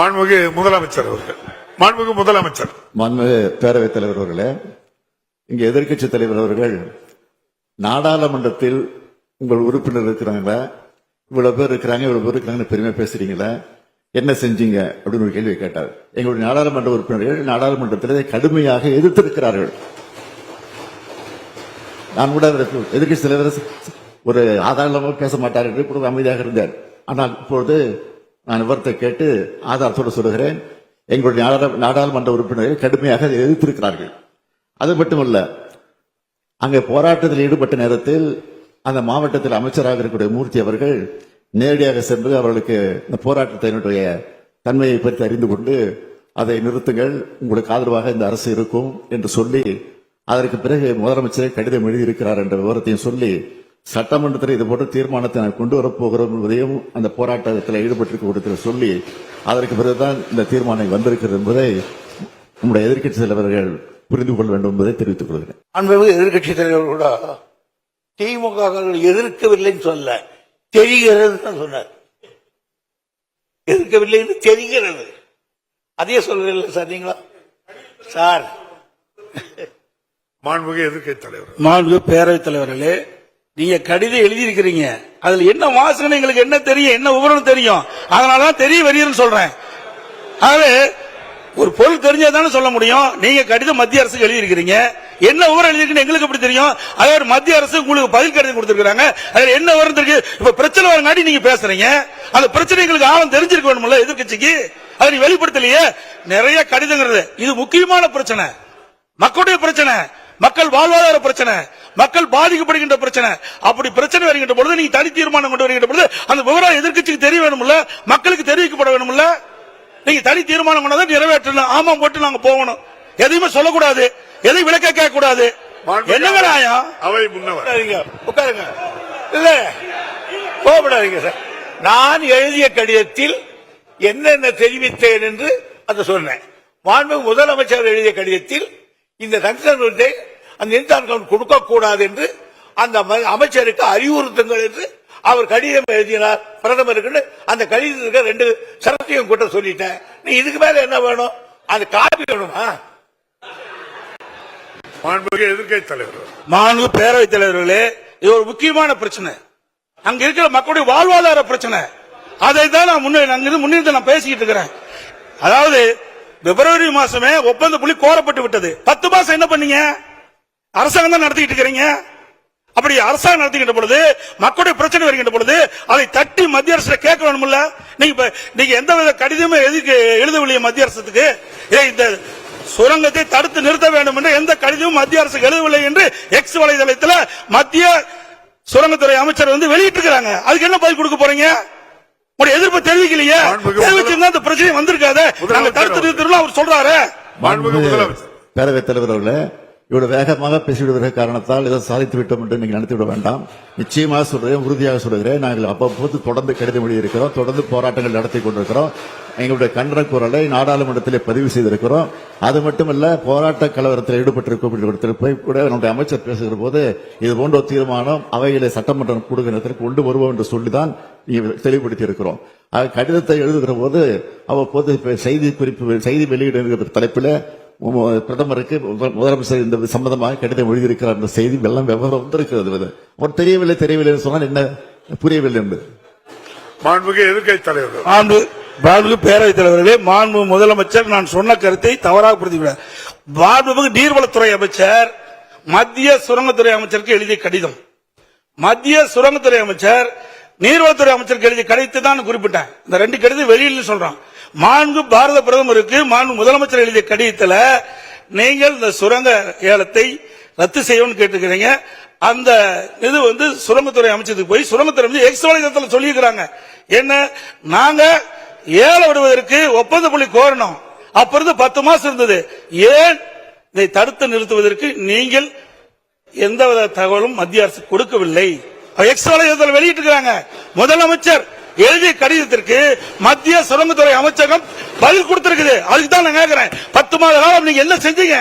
மாண்புமிகு முதலமைச்சர் அவர்கள். மாண்புமிகு முதலமைச்சர். மாண்புமிகு பேரவைத் தலைவர் அவர்களே இங்கே எதிர்க்கட்சி தலைவர் அவர்கள் நாடாளுமன்றத்தில் உங்கள் உறுப்பினர் இருக்கிறாங்களா? இவ்வளவு பேர் இருக்கிறாங்க இவ்வளவு பேர் இருக்கிறாங்கன்னு பெருமை பேசுறீங்களா? என்ன செஞ்சீங்க? அப்படின்னு ஒரு கேள்வி கேட்டார். எங்களுடைய நாடாளுமன்ற உறுப்பினர்கள் நாடாளுமன்றத்தில் கடுமையாக எதிர்த்திருக்கிறார்கள். நான் கூட எதிர்கட்சி தலைவர் ஒரு ஆதாரமாக பேச மாட்டார் என்று இப்பொழுது அமைதியாக இருந்தார். ஆனால் இப்பொழுது நான் விவரத்தை கேட்டு ஆதாரத்தோடு சொல்லுகிறேன். எங்களுடைய நாடாளு- நாடாளுமன்ற உறுப்பினர்கள் கடுமையாக எதிர்த்திருக்கிறார்கள். அது மட்டுமல்ல அங்கே போராட்டத்தில் ஈடுபட்ட நேரத்தில் அந்த மாவட்டத்தில் அமைச்சராக இருக்கக்கூடிய மூர்த்தி அவர்கள் நேரடியாக சென்று அவர்களுக்கு இந்த போராட்டத்தினுடைய தன்மையை பற்றி அறிந்து கொண்டு அதை நிறுத்துங்கள் உங்களுக்கு ஆதரவாக இந்த அரசு இருக்கும் என்று சொல்லி அதற்கு பிறகு முதலமைச்சரை கடிதம் எழுதியிருக்கிறார் என்ற விவரத்தையும் சொல்லி சட்டமன்றத்தில் இது போன்ற தீர்மானத்தை நான் கொண்டு வரப் போகிறோம் என்பதையும் அந்த போராட்டத்தில் ஈடுபட்டிருக்க சொல்லி அதற்கு பிறகுதான் இந்த தீர்மானம் வந்திருக்கிறது என்பதை நம்முடைய எதிர்க்கட்சி தலைவர்கள் புரிந்து கொள்ள வேண்டும் என்பதை தெரிவித்துக் கொள்கிறேன். அன்பு எதிர்கட்சி தலைவர் கூட திமுக எதிர்க்கவில்லைன்னு சொல்ல தெரிகிறது தான் சொன்னார். எதிர்க்கவில்லைன்னு தெரிகிறது. அதே சொல்றீங்களா சார் நீங்களா? சார். மாண்புமிகு எதிர்க்கட்சி தலைவர். மாண்பு பேரவைத் தலைவர்களே நீங்க கடிதம் எழுதியிருக்கிறீங்க. அதுல என்ன வாசனை எங்களுக்கு என்ன தெரியும் என்ன விவரம் தெரியும்? அதனாலதான் தெரிய வருகிறேன்னு சொல்றேன். ஆகவே ஒரு பொருள் தெரிஞ்சதானே சொல்ல முடியும். நீங்க கடிதம் மத்திய அரசுக்கு எழுதியிருக்கிறீங்க. என்ன விவரம் எழுதிருக்குன்னு எங்களுக்கு எப்படி தெரியும்? அதே மத்திய அரசு உங்களுக்கு பதில் கடிதம் கொடுத்திருக்காங்க அதுல என்ன விவரம் தெரியும் இப்ப பிரச்சனை வரங்காட்டி நீங்க பேசுறீங்க. அந்த பிரச்சனை எங்களுக்கு ஆழம் தெரிஞ்சிருக்க வேணும்ல எதிர்கட்சிக்கு அதை நீ வெளிப்படுத்தலையே. நிறைய கடிதங்கிறது. இது முக்கியமான பிரச்சனை. மக்களுடைய பிரச்சனை. மக்கள் வாழ்வாதார பிரச்சனை. மக்கள் பாதிக்கப்படுகின்ற பிரச்சனை. அப்படி பிரச்சனை வருகின்ற பொழுது நீங்க தனி தீர்மானம் கொண்டு வருகின்ற பொழுது அந்த விவரம் எதிர்க்கட்சிக்கு தெரிய வேணும்ல? மக்களுக்கு தெரிவிக்கப்பட வேணும்ல? நீங்க தனி தீர்மானம் கொண்டாதான் நிறைவேற்றணும். ஆமா போட்டு நாங்க போகணும். எதையுமே சொல்லக்கூடாது. எதையும் விளக்க கேட்க கூடாது என்னங்க நியாயம்? அவை முன்னவர். உட்காருங்க இல்ல கோபப்படாதீங்க சார். நான் எழுதிய கடிதத்தில் என்னென்ன தெரிவித்தேன் என்று அதை சொன்னேன். மாண்பு முதலமைச்சர் எழுதிய கடிதத்தில் இந்த வந்து அந்த இன்சான் கொடுக்க கூடாது என்று அந்த அமைச்சருக்கு அறிவுறுத்துங்கள் என்று அவர் கடிதம் எழுதினார். பிரதமருக்கு அந்த கடிதத்துக்கு ரெண்டு சரத்தையும் கூட்ட சொல்லிட்டேன். நீ இதுக்கு மேல என்ன வேணும்? அது காப்பி வேணுமா? மாண்புமிகு எதிர்க்கட்சி தலைவர் மாண்பு பேரவைத் தலைவர்களே இது ஒரு முக்கியமான பிரச்சனை. அங்க இருக்கிற மக்களுடைய வாழ்வாதார பிரச்சனை. அதை தான் நான் முன்னே அங்கிருந்து முன்னிருந்து நான் பேசிக்கிட்டு இருக்கிறேன். அதாவது பிப்ரவரி மாசமே ஒப்பந்த புள்ளி கோரப்பட்டு விட்டது. பத்து மாசம் என்ன பண்ணீங்க? அரசாங்கம் தான் நடத்திக்கிட்டு இருக்கிறீங்க? அப்படி அரசாங்கம் நடத்திக்கிட்ட பொழுது மக்களுடைய பிரச்சனை வருகின்ற பொழுது அதை தட்டி மத்திய அரசு கேட்க வேணும்ல நீங்க நீங்க எந்த வித கடிதமே எதுக்கு எழுதவில்லையே மத்திய அரசுக்கு? இந்த சுரங்கத்தை தடுத்து நிறுத்த வேண்டும் என்று எந்த கடிதமும் மத்திய அரசு எழுதவில்லை என்று எக்ஸ் வலைதளத்தில் மத்திய சுரங்கத்துறை அமைச்சர் வந்து வெளியிட்டிருக்கிறாங்க. அதுக்கு என்ன பதில் கொடுக்க போறீங்க? உங்களுடைய எதிர்ப்பு தெரிவிக்கலையே. தெரிவிச்சிருந்தா இந்த பிரச்சனை வந்திருக்காது. நாங்க தடுத்து நிறுத்தணும் அவர் சொல்றாரு. பேரவைத் தலைவர் அவர்களே இவ்வளவு வேகமாக பேசிவிடுவதற்கு காரணத்தால் இதை சாதித்து விட்டோம் என்று நீங்கள் நினைத்து விட வேண்டாம். நிச்சயமாக சொல்கிறேன் உறுதியாக சொல்கிறேன். நாங்கள் அவ்வப்போது தொடர்ந்து கடிதம் எழுதியிருக்கிறோம் தொடர்ந்து போராட்டங்கள் நடத்தி கொண்டிருக்கிறோம். எங்களுடைய கண்டன குரலை நாடாளுமன்றத்தில் பதிவு செய்திருக்கிறோம். அது மட்டுமல்ல போராட்ட கலவரத்தில் ஈடுபட்டிருக்கும் போய் கூட நம்முடைய அமைச்சர் பேசுகிற போது இது போன்ற தீர்மானம் அவைகளை சட்டமன்றம் கொடுக்கிற நேரத்தில் கொண்டு வருவோம் என்று சொல்லிதான் தான் தெளிவுபடுத்தி இருக்கிறோம் கடிதத்தை எழுதுகிற போது அவ்வப்போது செய்தி குறிப்பு செய்தி வெளியிடுகிற தலைப்பில் பிரதமருக்கு முதல்- முதலமைச்சர் இந்த சம்பந்தமாக கடிதம் எழுதியிருக்கிறார் என்ற செய்தி வெள்ளம் விவரம் வந்திருக்கிறது. அவர் தெரியவில்லை தெரியவில்லை சொன்னால் என்ன புரியவில்லை என்று மாண்புமிகு எதிர்க்கட்சி தலைவர் மாண்பு மாண்பு பேரவைத் தலைவர்களே மாண்பு முதலமைச்சர் நான் சொன்ன கருத்தை தவறாக புரிந்துவிட. மாண்புமிகு நீர்வளத்துறை அமைச்சர் மத்திய சுரங்கத்துறை அமைச்சருக்கு எழுதிய கடிதம். மத்திய சுரங்கத்துறை அமைச்சர் நீர்வளத்துறை அமைச்சருக்கு எழுதிய கடிதத்தை தான் நான் குறிப்பிட்டேன். இந்த ரெண்டு கடிதம் வெளியில் சொல்றான். மாண்பு பாரத பிரதமருக்கு மாண்பு முதலமைச்சர் எழுதிய கடிதத்தில் நீங்கள் இந்த சுரங்க ஏலத்தை ரத்து செய்யணும்னு கேட்டுக்கிறீங்க. அந்த இது வந்து சுரங்கத்துறை அமைச்சதுக்கு போய் சுரங்கத்துறை வந்து எக்ஸ் வலைதளத்தில் சொல்லியிருக்கிறாங்க. என்ன? நாங்க ஏல விடுவதற்கு ஒப்பந்த புள்ளி கோரணும். அப்ப இருந்து பத்து மாசம் இருந்தது. ஏன் இதை தடுத்து நிறுத்துவதற்கு நீங்கள் எந்தவித தகவலும் மத்திய அரசு கொடுக்கவில்லை? எக்ஸ் வலைதளத்தில் வெளியிட்டிருக்கிறாங்க. முதலமைச்சர் எழுதிய கடிதத்திற்கு மத்திய சுரங்கத்துறை அமைச்சகம் பதில் கொடுத்திருக்குது. அதுக்கு தான் நான் கேட்கிறேன் பத்து மாத காலம் நீங்க என்ன செஞ்சீங்க?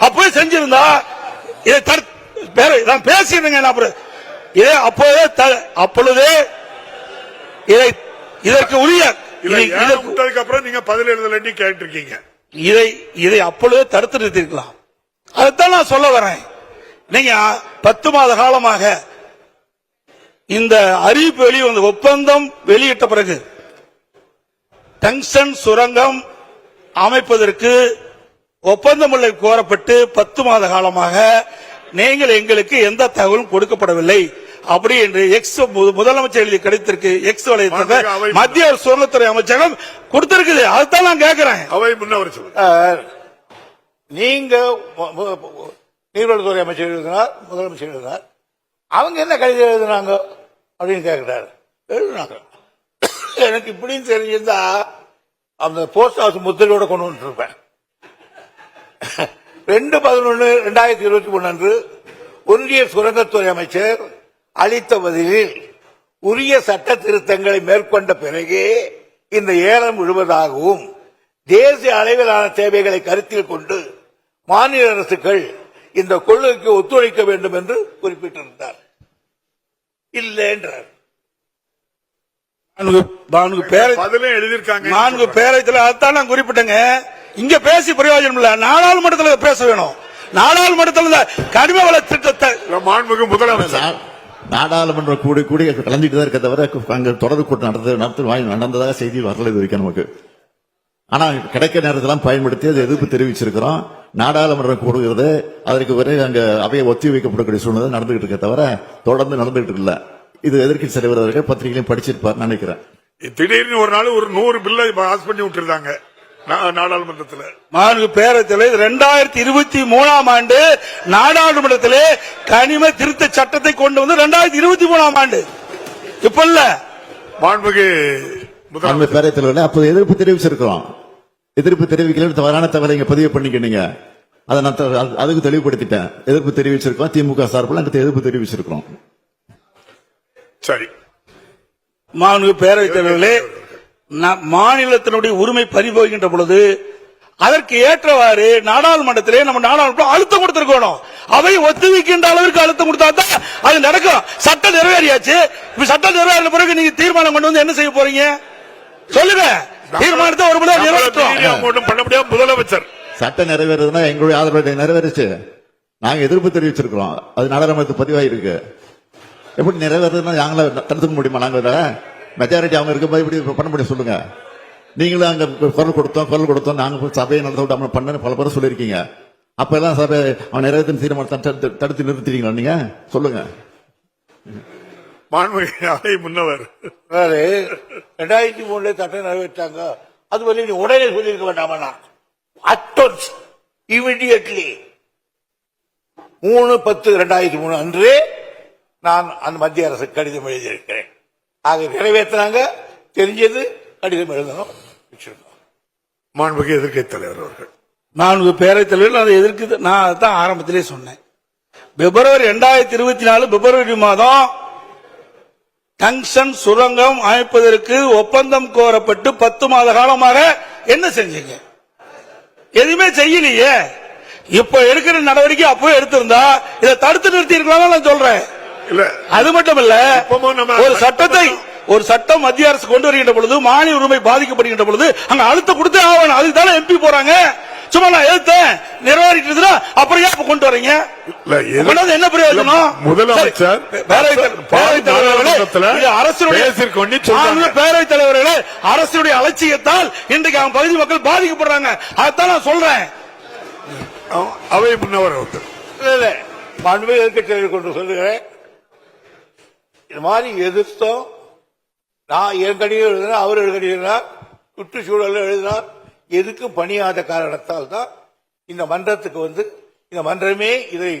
அப்பவே செஞ்சிருந்தா இதை நான் பேசிடுங்க அப்புறம். இதை அப்போதே அப்பொழுதே இதை இதற்கு உரிய விட்டதுக்கு அப்புறம் நீங்க பதில் எழுதலன்னு கேட்டு இருக்கீங்க இதை இதை அப்பொழுதே தடுத்து நிறுத்திருக்கலாம் அதைத்தான் நான் சொல்ல வரேன். நீங்க பத்து மாத காலமாக இந்த அறிவிப்பு வெளிவந்த ஒப்பந்தம் வெளியிட்ட பிறகு டங்ஸ்டன் சுரங்கம் அமைப்பதற்கு ஒப்பந்தமுள்ள கோரப்பட்டு பத்து மாத காலமாக நீங்கள் எங்களுக்கு எந்த தகவலும் கொடுக்கப்படவில்லை. அப்படி என்று எக்ஸ் மு- முதலமைச்சர் எழுதி கிடைத்திருக்கு எக்ஸ் அவை- மத்திய சுரங்கத்துறை அமைச்சகம் கொடுத்திருக்குது. அதுதான் நான் கேட்கிறேன். அவை முன்னவர் நீங்க நீர்வளத்துறை அமைச்சர் எழுதினார் முதலமைச்சர் எழுதினார். அவங்க என்ன கடிதம் எழுதுனாங்க அப்படின்னு கேட்குறாரு எழுதுனாங்க. எனக்கு இப்படின்னு தெரிஞ்சிருந்தா அந்த போஸ்ட் ஹவுஸ் முத்திரையோட கொண்டு வந்துருப்பேன். ரெண்டு பதினொன்று ரெண்டாயிரத்தி இருபத்தி மூணு அன்று ஒன்றிய சுரங்கத்துறை அமைச்சர் அளித்த பதிலில் உரிய சட்ட திருத்தங்களை மேற்கொண்ட பிறகே இந்த ஏலம் விழுவதாகவும் தேசிய அளவிலான தேவைகளை கருத்தில் கொண்டு மாநில அரசுகள் இந்த கொள்கைக்கு ஒத்துழைக்க வேண்டும் என்று குறிப்பிட்டிருந்தார். இல்லை என்றார். நான்கு பேரை எழுதியிருக்காங்க. நான்கு பேரத்தில் அதைத்தான் நான் குறிப்பிட்டேங்க. இங்க பேசி பிரயோஜனம் இல்ல. நாடாளுமன்றத்தில் பேச வேணும். நாடாளுமன்றத்தில் இந்த கனிம வள திட்டத்தை முதலமைச்சர். நாடாளுமன்றம் கூடி கூடி கலந்துட்டு தான் இருக்க தவிர அங்க தொடர் கூட்டம் நடந்தது நடத்து நடந்ததாக செய்தி வரல இது வரைக்கும் நமக்கு. ஆனா கிடைக்க நேரத்தெல்லாம் பயன்படுத்தி அது எதிர்ப்பு தெரிவிச்சிருக்கிறோம். நாடாளுமன்றம் கூடுகிறது அதற்கு பிறகு அங்க அவையை ஒத்தி வைக்கப்படக்கூடிய சூழ்நிலை நடந்துகிட்டு இருக்க தவிர தொடர்ந்து நடந்துகிட்டு இல்ல. இது எதிர்க்கட்சி தலைவர் அவர்கள் பத்திரிகையிலும் படிச்சிருப்பார் நினைக்கிறேன். திடீர்னு ஒரு நாள் ஒரு நூறு பில்லை பாஸ் பண்ணி விட்டுருந்தாங்க நா- நாடாளுமன்றத்துல. நான்கு பேரத்தில் ரெண்டாயிரத்தி இருபத்தி மூணாம் ஆண்டு நாடாளுமன்றத்திலே கனிம திருத்த சட்டத்தை கொண்டு வந்து ரெண்டாயிரத்தி இருபத்தி மூணாம் ஆண்டு. இப்ப இல்ல. பேரவைத் தலைவர்கள் அப்போது எதிர்ப்பு தெரிவிச்சிருக்கிறோம். எதிர்ப்பு தெரிவிக்கல தவறான தவறை இங்க பதிவு பண்ணிக்கினீங்க அதை நான் அதுக்கு தெளிவுபடுத்திட்டேன். எதிர்ப்பு தெரிவிச்சிருக்கோம் திமுக சார்பில் அங்க எதிர்ப்பு தெரிவிச்சிருக்கிறோம். சரி. மாண்பு பேரவைத் தலைவர்களே மாநிலத்தினுடைய உரிமை பறிபோகின்ற பொழுது அதற்கு ஏற்றவாறு நாடாளுமன்றத்திலே நம்ம நாடாளுமன்றம் அழுத்தம் கொடுத்திருக்கணும். அவை ஒத்துவிக்கின்ற அளவிற்கு அழுத்தம் கொடுத்தா தான் அது நடக்கும். சட்டம் நிறைவேறியாச்சு. இப்ப சட்டம் நிறைவேறின பிறகு நீங்க தீர்மானம் கொண்டு வந்து என்ன செய்ய போறீங்க? சொல்லுங்க. தீர்மானத்தை ஒரு நம்மள நிறைவேற்றோம் பண்ண முடியாது முதலமைச்சர். சட்டம் நிறைவேறதுன்னா எங்களுடைய ஆதரவு நிறைவேறுச்சு. நாங்க எதிர்ப்பு தெரிவிச்சிருக்கிறோம். அது நாடாளுமன்றத்து பதிவாயிருக்கு. எப்படி நிறைவேறதுன்னா நாங்கள தடுத்துக்க முடியுமா? நாங்க மெஜாரிட்டி அவங்க இருக்கும்போது இப்படி பண்ண முடியும் சொல்லுங்க. நீங்களும் அங்க குரல் கொடுத்தோம் குரல் கொடுத்தோம். நாங்க போய் சபையை நடத்த விடாம பண்ண பல பேர் சொல்லியிருக்கீங்க. அப்ப எல்லாம் சபை அவன் நிறைவேற்றின தீர்மானத்தை தடுத்து- தடுத்து நிறுத்திட்டீங்களா நீங்க? சொல்லுங்க. மாண்புமிகு அவை முன்னவர். வேறு ரெண்டாயிரத்தி மூணுல சட்டம் நிறைவேற்றாங்க. அது வந்து நீ உடனே சொல்லியிருக்க வேண்டாமா அட்டோன்ஸ் இமிடியட்லி மூணு பத்து ரெண்டாயிரத்தி மூணு அன்று நான் அந்த மத்திய அரசு கடிதம் எழுதியிருக்கிறேன். ஆக நிறைவேற்றினாங்க. தெரிஞ்சது கடிதம் எழுதணும் வச்சிருக்கோம். மாண்புமிகு எதிர்க்கட்சி தலைவர் அவர்கள். நான்கு பேரவைத் தலைவர்கள் அதை எதிர்க்கு நான் அதான் ஆரம்பத்திலே சொன்னேன். பிப்ரவரி ரெண்டாயிரத்தி இருபத்தி நாலு பிப்ரவரி மாதம் டங்ஷன் சுரங்கம் அமைப்பதற்கு ஒப்பந்தம் கோரப்பட்டு பத்து மாத காலமாக என்ன செஞ்சீங்க? எதுவுமே செய்யலையே. இப்ப எடுக்கிற நடவடிக்கை அப்போ எடுத்திருந்தா இதை தடுத்து நிறுத்தி இருக்கலாம் நான் சொல்றேன். இல்ல. அது மட்டும் இல்ல ஒரு சட்டத்தை ஒரு சட்டம் மத்திய அரசு கொண்டு வருகின்ற பொழுது மாநில உரிமை பாதிக்கப்படுகின்ற பொழுது அங்க அழுத்தம் கொடுத்தே ஆகணும். அதுக்கு தானே எம்பி போறாங்க. சும்மா நான் எழுத்தேன். நிறைவேறிட்டு அப்புறம் ஏன் இப்ப கொண்டு வரீங்க? என்ன பிரயோஜனம்? முதலமைச்சர் சரி, பேரவைத் தலைவர்- பேரவைத் தலைவர்களே, அரசுடைய பேரவைத் தலைவர்களே அரசுடைய அலட்சியத்தால் இன்றைக்கு அவங்க பகுதி மக்கள் பாதிக்கப்படுறாங்க. அதான் நான் சொல்றேன். அவ- அவை முன்னவர். மாண்புமிகு எதிர்க்கட்சியை கொண்டு சொல்லுகிறேன். இது மாதிரி எதிர்த்தோம். நான் என் கடிதம் எழுதினா அவர் எழுதினார். சுற்றுச்சூழல் எழுதினார். எதுக்கும் பணியாத காரணத்தால் தான் இந்த மன்றத்துக்கு வந்து இந்த மன்றமே இதை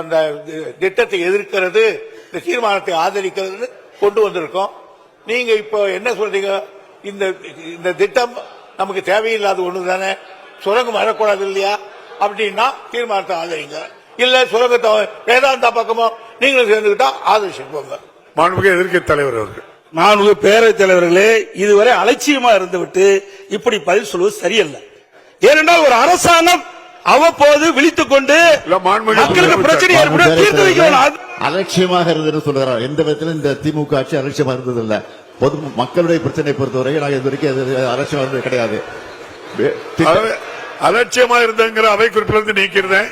அந்த திட்டத்தை எதிர்க்கிறது இந்த தீர்மானத்தை ஆதரிக்கிறது கொண்டு வந்திருக்கோம். நீங்க இப்போ என்ன சொல்றீங்க? இந்த இந்த திட்டம் நமக்கு தேவையில்லாத ஒண்ணு தானே சுரங்கம் வரக்கூடாது இல்லையா? அப்படின்னா தீர்மானத்தை ஆதரிங்க. இல்ல சுரங்கத்தை வேதாந்தா பக்கமோ நீங்களும் சேர்ந்துக்கிட்டா போங்க மாண்புமிகு எதிர்க்கட்சி தலைவர் அவர்கள். நான்கு பேரவைத் தலைவர்களே இதுவரை அலட்சியமா இருந்துவிட்டு இப்படி பதில் சொல்வது சரியல்ல. ஏனென்றால் ஒரு அரசாங்கம் அவ்வப்போது விழித்துக் கொண்டு மக்களுக்கு. பிரச்சனை தீர்த்து வைக்கணும் அலட்சியமாக இருந்ததுன்னு சொல்லுகிறார் எந்த விதத்திலும் இந்த திமுக ஆட்சி அலட்சியமா இருந்தது இல்ல பொது மக்களுடைய பிரச்சனை பொறுத்தவரை நாங்கள் இது வரைக்கும் அலட்சியம் வந்தது கிடையாது. அலட்சியமா இருந்தங்கிற அவை குறிப்பிலிருந்து நீக்கிறேன்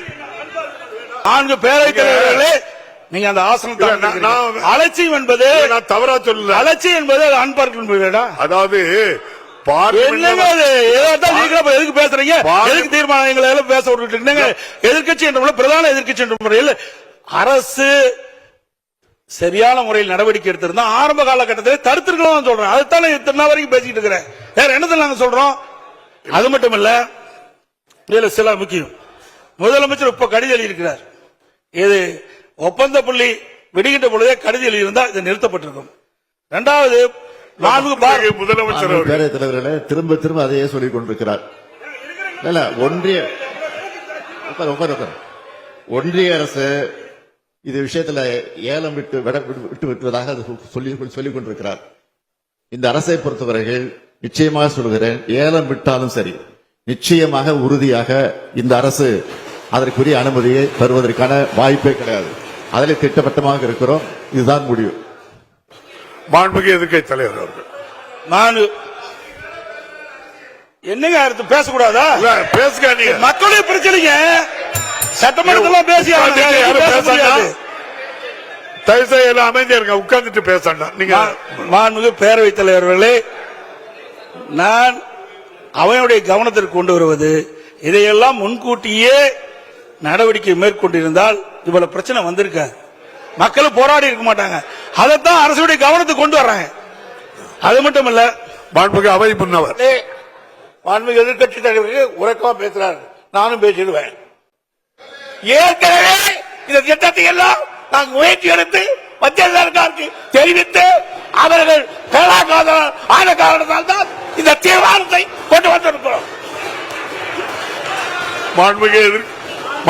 நான்கு பேரவைத் தலைவர்களே நீங்க அந்த. நான் அலட்சியம் என்பது நான் தவறா சொல்லல. அலட்சியம் என்பது அன்பார்க்கணும் போயிடா அதாவது எதுக்கு பேசுறீங்க? எதுக்கு தீர்மானங்களை எல்லாம் பேச விட்டுட்டு எதிர்க்கட்சி என்ற பிரதான எதிர்க்கட்சி என்ற முறையில் அரசு சரியான முறையில் நடவடிக்கை எடுத்திருந்தா ஆரம்ப காலகட்டத்தில் தடுத்திருக்கலாம் சொல்றேன். அதுதான் இத்தனை வரைக்கும் பேசிட்டு இருக்கிறேன். வேற என்னத்தை நாங்க சொல்றோம்? அது மட்டும் இல்ல. இதுல சில முக்கியம். முதலமைச்சர் இப்ப கடிதம் எழுதியிருக்கிறார். இது ஒப்பந்த புள்ளி விடுகின்ற பொழுதே கடிதம் எழுதியிருந்தா இது நிறுத்தப்பட்டிருக்கும். இரண்டாவது நான்கு பார் முதலமைச்சர் பேரவைத் தலைவர்களே திரும்ப திரும்ப அதையே சொல்லிக் கொண்டிருக்கிறார். இல்ல ஒன்றிய. ஒன்றிய அரசு இது விஷயத்துல ஏலம் விட்டு விட- விட்டு விட்டு விட்டுவதாக சொல்லி சொல்லிக் கொண்டிருக்கிறார். இந்த அரசை பொறுத்தவரையில் நிச்சயமாக சொல்கிறேன் ஏலம் விட்டாலும் சரி நிச்சயமாக உறுதியாக இந்த அரசு அதற்குரிய அனுமதியை பெறுவதற்கான வாய்ப்பே கிடையாது. அதில் திட்டவட்டமாக இருக்கிறோம். இதுதான் முடிவு. மாண்புமிகு எதிர்க்கட்சி தலைவர் அவர்கள். நான் என்னங்க அடுத்து பேசக்கூடாதா? பேசுங்க நீங்க மக்களுடைய பிரச்சனைங்க. சட்டமன்றத்துல பேசி. தயவு அமைதியா இருங்க. உட்கார்ந்துட்டு பேசணும் நீங்க மாண்புமிகு பேரவைத் தலைவர்களே நான் அவையுடைய கவனத்திற்கு கொண்டு வருவது இதையெல்லாம் முன்கூட்டியே நடவடிக்கை மேற்கொண்டிருந்தால் இவ்வளவு பிரச்சனை வந்திருக்காது மக்கள் போராடி இருக்க மாட்டாங்க. அதைத்தான் அரசுடைய கவனத்துக்கு கொண்டு வர்றாங்க. அது மட்டும் இல்ல மாண்புமிகு அவை முன்னவர். மாண்புமிகு எதிர்க்கட்சி தலைவர்கள் உறக்கமா பேசுறாரு. நானும் பேசிடுவேன். ஏற்கனவே இந்த திட்டத்தை எல்லாம் நாங்கள் முயற்சி எடுத்து மத்திய சர்க்காருக்கு தெரிவித்து அவர்கள் கேளாக்காத ஆன காரணத்தால் தான் இந்த தீர்மானத்தை கொண்டு வந்திருக்கிறோம். மாண்புமிகு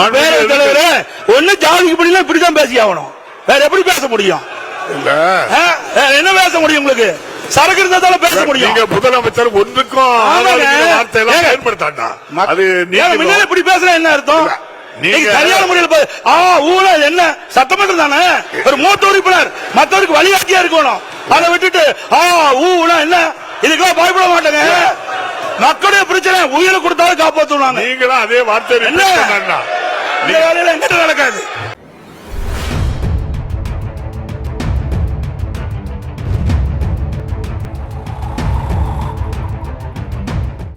எதிர்க்கட்சி- தலைவரே ஒண்ணு ஜாதிக்கு படினா இப்படிதான் பேசி ஆகணும் வேற எப்படி பேச முடியும்? வேற என்ன பேச முடியும் உங்களுக்கு? சரக்கு இருந்தா பேச முடியும். நீங்க முதலமைச்சர் ஒன்றுக்கும் ஆமாங்க. ஆதரவு வார்த்தை எல்லாம் ஏங்க. பயன்படுத்தாண்டா அது முன்னாடி இப்படி பேசுனா என்ன அர்த்தம்? நீங்க- சரியான முறையில் ஆ அது என்ன? சட்டமன்றம் தானே? ஒரு மூத்த உறுப்பினர் மத்தவருக்கு வழிகாட்டியா இருக்கணும். அதை விட்டுட்டு ஆ ஊனா என்ன? இதுக்கெல்லாம் பயப்பட மாட்டாங்க. மக்களுடைய பிரச்சனை உயிரை கொடுத்தாலும் காப்பாத்துவாங்க. நீங்களும் அதே வார்த்தை என்ன? என்ன வேலையில எங்கிட்ட நடக்காது.